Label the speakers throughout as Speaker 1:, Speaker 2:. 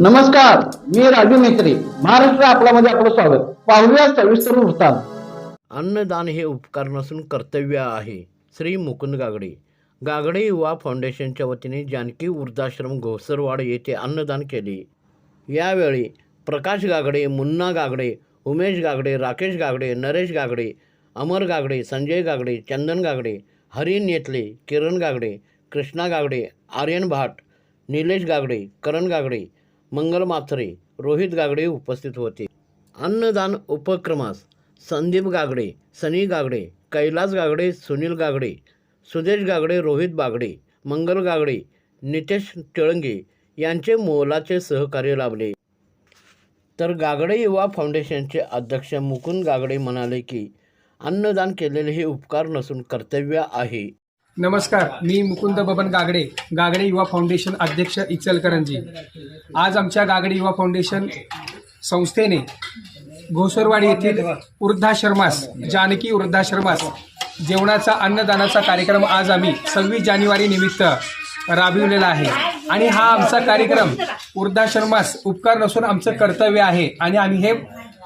Speaker 1: नमस्कार मी राजू मेत्री महाराष्ट्र आपल्यामध्ये आपलं स्वागत. पाहूया सविस्तर वृत्तांत.
Speaker 2: अन्नदान हे उपकार नसून कर्तव्य आहे. श्री मुकुंद गागडे. गागडे युवा फाउंडेशनच्या वतीने जानकी वृद्धाश्रम घोसरवाड येथे अन्नदान केले. यावेळी प्रकाश गागडे मुन्ना गागडे उमेश गागडे राकेश गागडे नरेश गागडे अमर गागडे संजय गागडे चंदन गागडे हरी नेतले किरण गागडे कृष्णा गागडे आर्यन भाट निलेश गागडे करण गागडे मंगल माथरे रोहित गागडे उपस्थित होते. अन्नदान उपक्रमास संदीप गागडे सनी गागडे कैलास गागडे सुनील गागडे सुदेश गागडे रोहित बागडे मंगल गागडे नितेश टिळंगे यांचे मोलाचे सहकार्य लाभले. तर गागडे युवा फाउंडेशनचे अध्यक्ष मुकुंद गागडे म्हणाले की अन्नदान केलेले हे उपकार नसून कर्तव्य आहे.
Speaker 3: नमस्कार मी मुकुंद बबन गागडे गागडे युवा फाउंडेशन अध्यक्ष इचलकरंजी. आज आमच्या गागडे युवा फाउंडेशन संस्थेने घोसरवाडी येथील वृद्धाश्रमास जानकी वृद्धाश्रमास जेवणाचा अन्नदानाचा कार्यक्रम आज आम्ही सव्वीस जानेवारी निमित्त राबविलेला आहे. आणि हा आमचा कार्यक्रम वृद्धाश्रमास उपकार नसून आमचं कर्तव्य आहे. आणि आम्ही हे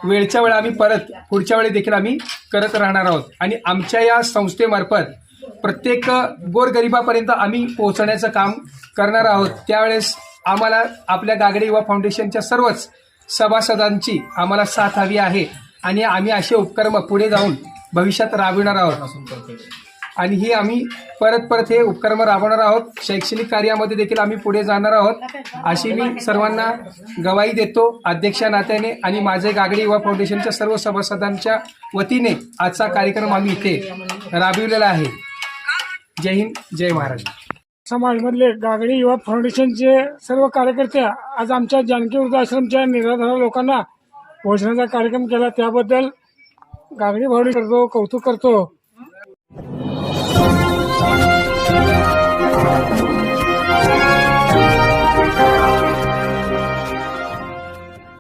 Speaker 3: वेळच्या वेळा आम्ही परत पुढच्या वेळी देखील आम्ही करत राहणार आहोत. आणि आमच्या या संस्थेमार्फत प्रत्येक गोरगरिबापर्यंत आम्ही पोहोचण्याचं काम करणार आहोत. त्यावेळेस आम्हाला आपल्या गागडे युवा फाउंडेशनच्या सर्वच सभासदांची आम्हाला साथ हवी आहे आणि आम्ही असे उपक्रम पुढे जाऊन भविष्यात राबविणार आहोत. आणि ही आम्ही परत परत हे उपक्रम राबवणार आहोत. शैक्षणिक कार्यामध्ये देखील आम्ही पुढे जाणार आहोत. अशी मी सर्वांना गवाही देतो. अध्यक्षा नात्याने आणि माझे गागडे युवा फाउंडेशनच्या सर्व सभासदांच्या वतीने आजचा कार्यक्रम आम्ही इथे राबविलेला आहे. जय हिंद जय महाराष्ट्र.
Speaker 4: समाजमधले गागडी युवा फाउंडेशनचे सर्व कार्यकर्ते आज आमच्या जानकी वृद्धाश्रमच्या निराधार लोकांना भोजनाचा कार्यक्रम केला. त्याबद्दल गागडी फाउंडेशन करतो कौतुक करतो.